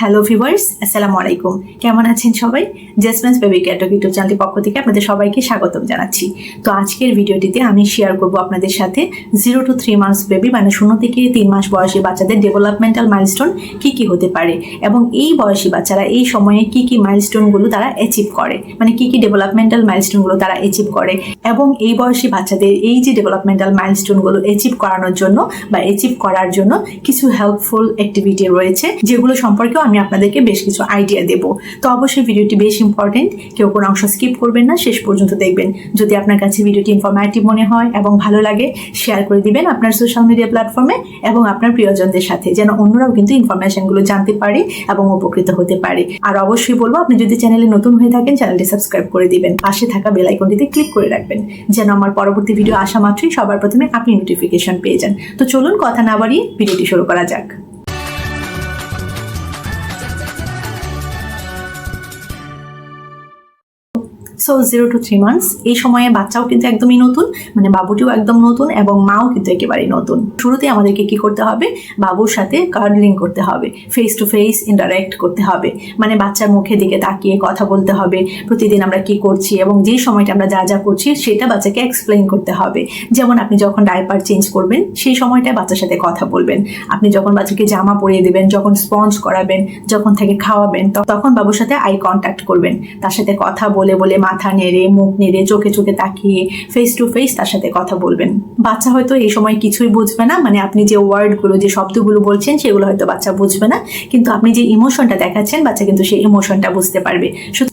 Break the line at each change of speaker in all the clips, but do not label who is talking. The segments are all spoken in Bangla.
হ্যালো ভিউয়ার্স আসসালামু আলাইকুম কেমন আছেন সবাই? জেসমেন্স বেবি ক্যাটক ইউটিউব চ্যানেলের পক্ষ থেকে আপনাদের সবাইকে স্বাগতম জানাচ্ছি। তো আজকের ভিডিওটিতে আমি শেয়ার করব আপনাদের সাথে zero to three months baby মানে শূন্য থেকে তিন মাস বয়সী বাচ্চাদের ডেভেলপমেন্টাল মাইলস্টোন কি কি হতে পারে এবং এই বয়সী বাচ্চারা এই সময়ে কি কি মাইলস্টোনগুলো তারা অ্যাচিভ করে মানে কি কি ডেভেলপমেন্টাল মাইলস্টোনগুলো তারা অ্যাচিভ করে এবং এই বয়সী বাচ্চাদের এই যে ডেভেলপমেন্টাল মাইলস্টোনগুলো অ্যাচিভ করানোর জন্য বা অ্যাচিভ করার জন্য কিছু হেল্পফুল অ্যাক্টিভিটি রয়েছে যেগুলো সম্পর্কেও আমি আপনাদেরকে বেশ কিছু আইডিয়া দেব। তো অবশ্যই ভিডিওটি বেশ ইম্পর্টেন্ট কেউ কোনো অংশ স্কিপ করবেন না, শেষ পর্যন্ত দেখবেন। যদি আপনার কাছে ভিডিওটি ইনফরমেটিভ মনে হয় এবং ভালো লাগে শেয়ার করে দিবেন আপনার সোশ্যাল মিডিয়া প্ল্যাটফর্মে এবং আপনার প্রিয়জনদের সাথে, যেন অন্যরাও কিন্তু ইনফরমেশনগুলো জানতে পারে এবং উপকৃত হতে পারে। আর অবশ্যই বলব, আপনি যদি চ্যানেলে নতুন হয়ে থাকেন চ্যানেলটি সাবস্ক্রাইব করে দিবেন। পাশে থাকা বেল আইকনটিতে ক্লিক করে রাখবেন, যেন আমার পরবর্তী ভিডিও আসা মাত্রই সবার প্রথমে আপনি নোটিফিকেশন পেয়ে যান। তো চলুন কথা না বাড়িয়ে ভিডিওটি শুরু করা যাক। So zero to three months এই সময়ে বাচ্চাও কিন্তু একদমই নতুন মানে বাবুটিও একদম নতুন এবং মাও কিন্তু একেবারেই নতুন। শুরুতে আমাদেরকে কি করতে হবে? বাবুর সাথে কার্ডলিং করতে হবে ফেস টু ফেস ইন্টারাক্ট করতে হবে মানে বাচ্চার মুখের দিকে তাকিয়ে কথা বলতে হবে, প্রতিদিন আমরা কি করছি এবং যে সময়টা আমরা যা যা করছি সেটা বাচ্চাকে এক্সপ্লেন করতে হবে। যেমন আপনি যখন ডাইপার চেঞ্জ করবেন, সেই সময়টায় বাচ্চার সাথে কথা বলবেন। আপনি যখন বাচ্চাকে জামা পরিয়ে দেবেন, যখন স্পঞ্জ করাবেন, যখন থেকে খাওয়াবেন, তখন বাবুর সাথে আই কন্ট্যাক্ট করবেন। তার সাথে কথা বলে বলে মাথা নেড়ে, মুখ নেড়ে, চোখে চোখে তাকিয়ে ফেস টু ফেস তার সাথে কথা বলবেন। বাচ্চা হয়তো এই সময় কিছুই বুঝবে না মানে আপনি যে ওয়ার্ডগুলো যে শব্দগুলো বলছেন সেগুলো হয়তো বাচ্চা বুঝবে না, কিন্তু আপনি যে ইমোশনটা দেখাচ্ছেন, বাচ্চা কিন্তু সেই ইমোশনটা বুঝতে পারবে।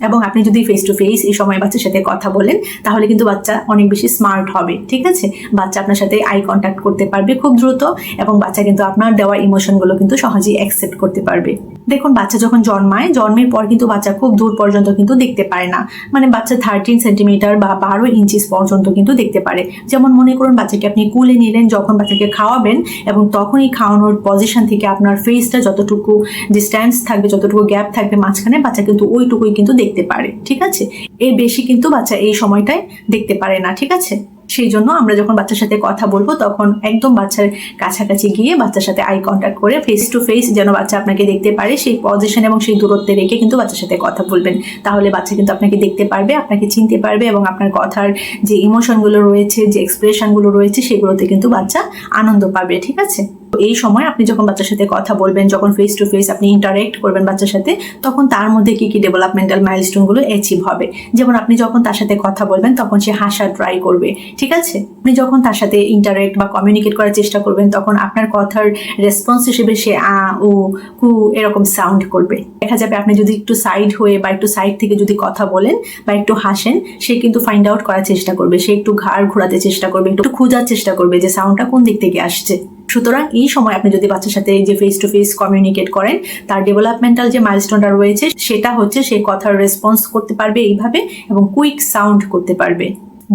এবং আপনি যদি ফেস টু ফেস এই সময় বাচ্চার সাথে কথা বলেন, তাহলে কিন্তু বাচ্চা অনেক বেশি স্মার্ট হবে, ঠিক আছে? বাচ্চা আপনার সাথে আই কন্ট্যাক্ট করতে পারবে খুব দ্রুত, এবং বাচ্চা কিন্তু আপনার দেওয়া ইমোশনগুলো কিন্তু সহজেই অ্যাকসেপ্ট করতে পারবে। দেখুন, বাচ্চা যখন জন্মায়, জন্মের পর কিন্তু বাচ্চা খুব দূর পর্যন্ত কিন্তু দেখতে পারে না। মানে বাচ্চা থার্টিন সেন্টিমিটার বা বারো ইঞ্চিস পর্যন্ত কিন্তু দেখতে পারে। যেমন মনে করুন, বাচ্চাকে আপনি কুলে নিলেন, যখন বাচ্চাকে খাওয়াবেন, এবং তখনই খাওয়ানোর পজিশন থেকে আপনার ফেসটা যতটুকু ডিস্ট্যান্স থাকবে, যতটুকু গ্যাপ থাকবে মাঝখানে, বাচ্চা কিন্তু ওইটুকুই কিন্তু দেখতে পারে। ঠিক আছে? এর বেশি কিন্তু বাচ্চা এই সময়টায় দেখতে পারে না। ঠিক আছে? সেই জন্য আমরা যখন বাচ্চার সাথে কথা বলব, তখন একদম বাচ্চার কাছাকাছি গিয়ে বাচ্চার সাথে আই কন্ট্যাক্ট করে ফেস টু ফেস যেন বাচ্চা আপনাকে দেখতে পারে, সেই পজিশন এবং সেই দূরত্বে রেখে কিন্তু বাচ্চার সাথে কথা বলবেন। তাহলে বাচ্চা কিন্তু আপনাকে দেখতে পারবে, আপনাকে চিনতে পারবে এবং আপনার কথার যে ইমোশনগুলো রয়েছে, যে এক্সপ্রেশনগুলো রয়েছে, সেগুলোতে কিন্তু বাচ্চা আনন্দ পাবে, ঠিক আছে? এই সময় আপনি যখন বাচ্চার সাথে কথা বলবেন, যখন ফেস টু ফেস আপনি ইন্টারেক্ট করবেন বাচ্চার সাথে, তখন তার মধ্যে কি কি ডেভেলপমেন্টাল মাইলস্টোনগুলো অ্যাচিভ হবে? যেমন আপনি যখন তার সাথে কথা বলবেন, তখন সে হাসা ট্রাই করবে, ঠিক আছে? আপনি যখন তার সাথে ইন্টারেক্ট বা কমিউনিকেট করার চেষ্টা করবেন, তখন আপনার কথার রেসপন্স হিসেবে সে আ ও কু, এরকম সাউন্ড করবে। দেখা যাবে আপনি যদি একটু সাইড হয়ে বা একটু সাইড থেকে যদি কথা বলেন বা একটু হাসেন, সে কিন্তু ফাইন্ড আউট করার চেষ্টা করবে, সে একটু ঘাড় ঘোরাতে চেষ্টা করবে, একটু খোঁজার চেষ্টা করবে যে সাউন্ডটা কোন দিক থেকে আসছে। সুতরাং এই সময় আপনি যদি বাচ্চার সাথে যে ফেস টু ফেস কমিউনিকেট করেন, তার ডেভেলপমেন্টাল যে মাইলস্টোনটা রয়েছে, সেটা হচ্ছে সে কথার রেসপন্স করতে পারবে এইভাবে এবং কুইক সাউন্ড করতে পারবে।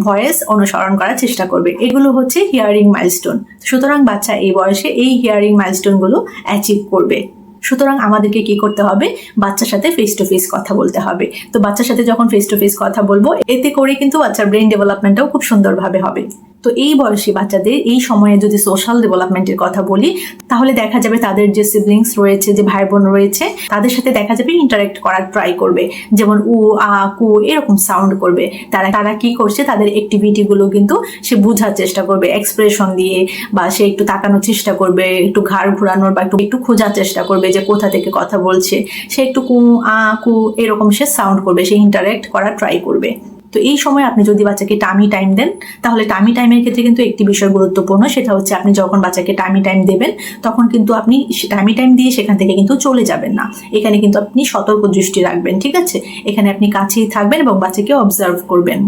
ভয়েস অনুসরণ করার চেষ্টা করবে। এগুলো হচ্ছে হিয়ারিং মাইলস্টোন সুতরাং বাচ্চা এই বয়সে এই হিয়ারিং মাইলস্টোনগুলো অ্যাচিভ করবে। সুতরাং আমাদেরকে কি করতে হবে? বাচ্চার সাথে ফেস টু ফেস কথা বলতে হবে। তো বাচ্চার সাথে যখন ফেস টু ফেস কথা বলব, এতে করে কিন্তু বাচ্চার ব্রেন ডেভেলপমেন্টটাও খুব সুন্দরভাবে হবে। তো এই বয়সী বাচ্চাদের এই সময়ে যদি সোশ্যাল ডেভেলপমেন্টের কথা বলি, তাহলে দেখা যাবে তাদের যে সিবলিংস রয়েছে, যে ভাই বোন রয়েছে, তাদের সাথে দেখা যাবে ইন্টারাক্ট করার ট্রাই করবে। যেমন উ, আ, কু এরকম সাউন্ড করবে। তারা তারা কি করছে, তাদের অ্যাক্টিভিটি গুলো কিন্তু সে বোঝার চেষ্টা করবে এক্সপ্রেশন দিয়ে বা সে একটু তাকানোর চেষ্টা করবে, একটু ঘাড় ঘোরানোর বা একটু একটু খোঁজার চেষ্টা করবে যে কোথা থেকে কথা বলছে। সে একটু কু, আ, কু এরকম সে সাউন্ড করবে, সে ইন্টারাক্ট করার ট্রাই করবে। তো এই সময় আপনি যদি বাচ্চাকে টামি টাইম দেন, তাহলে টামি টাইমের ক্ষেত্রে কিন্তু একটি বিষয় গুরুত্বপূর্ণ, সেটা হচ্ছে আপনি যখন বাচ্চাকে টামি টাইম দেবেন, তখন কিন্তু আপনি টামি টাইম দিয়ে সেখান থেকে কিন্তু চলে যাবেন না। এখানে কিন্তু আপনি সতর্ক দৃষ্টি রাখবেন, ঠিক আছে? এখানে আপনি কাছেই থাকবেন এবং বাচ্চাকে অবজার্ভ করবেন।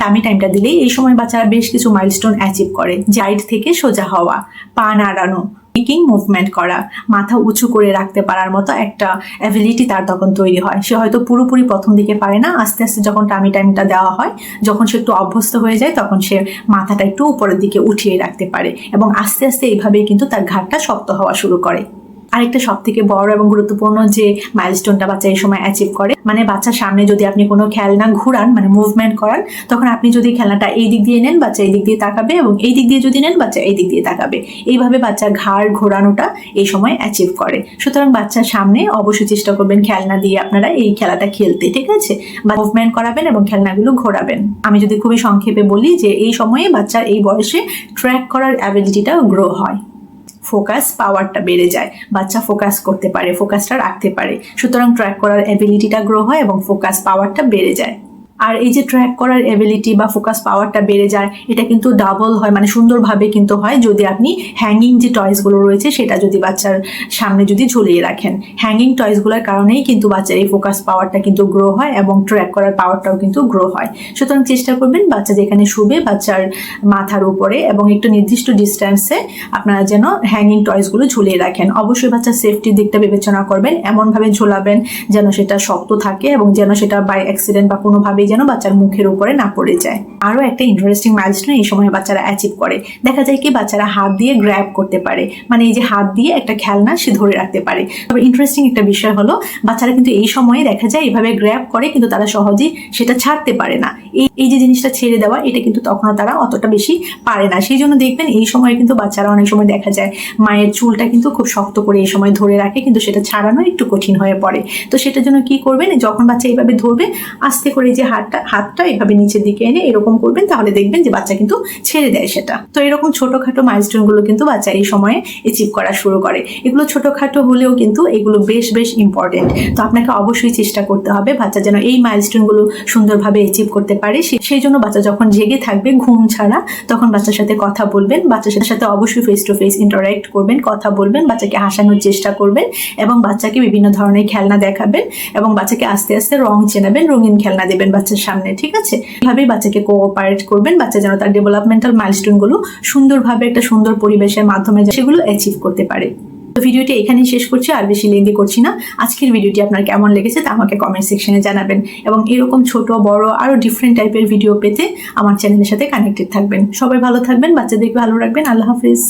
টামি টাইমটা দিলেই এই সময় বাচ্চারা বেশ কিছু মাইলস্টোন অ্যাচিভ করে জাইড থেকে সোজা হওয়া, পা নাড়ানো কিকিং মুভমেন্ট করা, মাথা উঁচু করে রাখতে পারার মতো একটা অ্যাবিলিটি তার তখন তৈরি হয়। সে হয়তো পুরোপুরি প্রথম দিকে পারে না, আস্তে আস্তে যখন টামি টাইমটা দেওয়া হয়, যখন সে একটু অভ্যস্ত হয়ে যায়, তখন সে মাথাটা একটু উপরের দিকে উঠিয়ে রাখতে পারে এবং আস্তে আস্তে এইভাবেই কিন্তু তার ঘাটটা শক্ত হওয়া শুরু করে। আরেকটা সব থেকে বড় এবং গুরুত্বপূর্ণ যে মাইলস্টোনটা বাচ্চা এই সময় অ্যাচিভ করে মানে বাচ্চার সামনে যদি আপনি কোনো খেলনা ঘুরান মানে মুভমেন্ট করান, তখন আপনি যদি খেলনাটা এই দিক দিয়ে নেন, বাচ্চা এই দিক দিয়ে তাকাবে এবং এই দিক দিয়ে যদি নেন, বাচ্চা এই দিক দিয়ে তাকাবে। এইভাবে বাচ্চার ঘাড় ঘোরানোটা এই সময় অ্যাচিভ করে। সুতরাং বাচ্চার সামনে অবশ্যই চেষ্টা করবেন খেলনা দিয়ে আপনারা এই খেলাটা খেলতে, ঠিক আছে? বা মুভমেন্ট করাবেন এবং খেলনাগুলো ঘোরাবেন। আমি যদি খুবই সংক্ষেপে বলি যে এই সময়ে বাচ্চার এই বয়সে ট্র্যাক করার অ্যাবিলিটিটা গ্রো হয়। ফোকাস পাওয়ারটা বেড়ে যায়, বাচ্চা ফোকাস করতে পারে ফোকাসটা রাখতে পারে। সুতরাং ট্র্যাক করার অ্যাবিলিটিটা গ্রো হয় এবং ফোকাস পাওয়ারটা বেড়ে যায়। আর এই যে ট্র্যাক করার এবিলিটি বা ফোকাস পাওয়ারটা বেড়ে যায়, এটা কিন্তু ডাবল হয় মানে সুন্দরভাবে কিন্তু হয় যদি আপনি হ্যাঙ্গিং যে টয়েসগুলো রয়েছে সেটা যদি বাচ্চার সামনে যদি ঝুলিয়ে রাখেন। হ্যাঙ্গিং টয়েসগুলোর কারণেই কিন্তু বাচ্চার এই ফোকাস পাওয়ারটা কিন্তু গ্রো হয় এবং ট্র্যাক করার পাওয়ারটাও কিন্তু গ্রো হয়। সুতরাং চেষ্টা করবেন বাচ্চা যেখানে শুবে বাচ্চার মাথার উপরে এবং একটু নির্দিষ্ট ডিস্ট্যান্সে আপনারা যেন হ্যাঙ্গিং টয়েসগুলো ঝুলিয়ে রাখেন। অবশ্যই বাচ্চার সেফটির দিকটা বিবেচনা করবেন, এমনভাবে ঝোলাবেন যেন সেটা শক্ত থাকে এবং যেন সেটা বাই অ্যাক্সিডেন্ট বা কোনোভাবেই যেন বাচ্চার মুখের উপরে না পড়ে যায়। আরও একটা ইন্টারেস্টিং মাইলস্টোন এই সময় বাচ্চারা অ্যাচিভ করে। দেখা যায় কি বাচ্চারা হাত দিয়ে গ্র্যাব করতে পারে। মানে এই যে হাত দিয়ে একটা খেলনা সে ধরে রাখতে পারে। তবে ইন্টারেস্টিং একটা বিষয় হলো, বাচ্চারা কিন্তু এই সময়ে দেখা যায় এইভাবে গ্র্যাব করে, কিন্তু তারা সহজেই সেটা ছাড়তে পারে না। এই এই যে জিনিসটা ছেড়ে দেওয়া, এটা কিন্তু তখনও তারা অতটা বেশি পারে না। সেই জন্য দেখবেন এই সময় কিন্তু বাচ্চারা অনেক সময় দেখা যায়, মায়ের চুলটা কিন্তু খুব শক্ত করে এই সময় ধরে রাখে, কিন্তু সেটা ছাড়ানো একটু কঠিন হয়ে পড়ে। তো সেটার জন্য কি করবেন? যখন বাচ্চা এইভাবে ধরবে, আস্তে করে যে হাতটা হাতটা এভাবে নিচের দিকে এনে এরকম করবেন, তাহলে দেখবেন যে বাচ্চা কিন্তু ছেড়ে দেয় সেটা। তো এরকম ছোটখাটো মাইলস্টোনগুলো কিন্তু বাচ্চা এই সময়ে অ্যাচিভ করা শুরু করে। এগুলো ছোটখাটো হলেও কিন্তু এগুলো বেশ বেশ ইম্পর্টেন্ট তো আপনাকে অবশ্যই চেষ্টা করতে হবে বাচ্চা যেন এই মাইলস্টোনগুলো সুন্দরভাবে অ্যাচিভ করতে পারে। সেই জন্য বাচ্চা যখন জেগে থাকবে ঘুম ছাড়া, তখন বাচ্চার সাথে কথা বলবেন, বাচ্চার সাথে অবশ্যই ফেস টু ফেস ইন্টারাক্ট করবেন, কথা বলবেন, বাচ্চাকে হাসানোর চেষ্টা করবেন এবং বাচ্চাকে বিভিন্ন ধরনের খেলনা দেখাবেন এবং বাচ্চাকে আস্তে আস্তে রং চেনাবেন, রঙিন খেলনা দেবেন বাচ্চার সামনে, ঠিক আছে? এভাবেই বাচ্চাকে কোঅপারেট করবেন, বাচ্চা যেন তার ডেভেলপমেন্টাল মাইলস্টোনগুলো সুন্দরভাবে একটা সুন্দর পরিবেশের মাধ্যমে সেগুলো অ্যাচিভ করতে পারে। তো ভিডিওটি এখানেই শেষ করছি, আর বেশি লেন্দি করছি না। আজকের ভিডিওটি আপনার কেমন লেগেছে তা আমাকে কমেন্ট সেকশনে জানাবেন এবং এরকম ছোট, বড় আরও ডিফারেন্ট টাইপের ভিডিও পেতে আমার চ্যানেলের সাথে কানেক্টেড থাকবেন। সবাই ভালো থাকবেন, বাচ্চাদেরকে ভালো রাখবেন, আল্লাহ হাফিজ।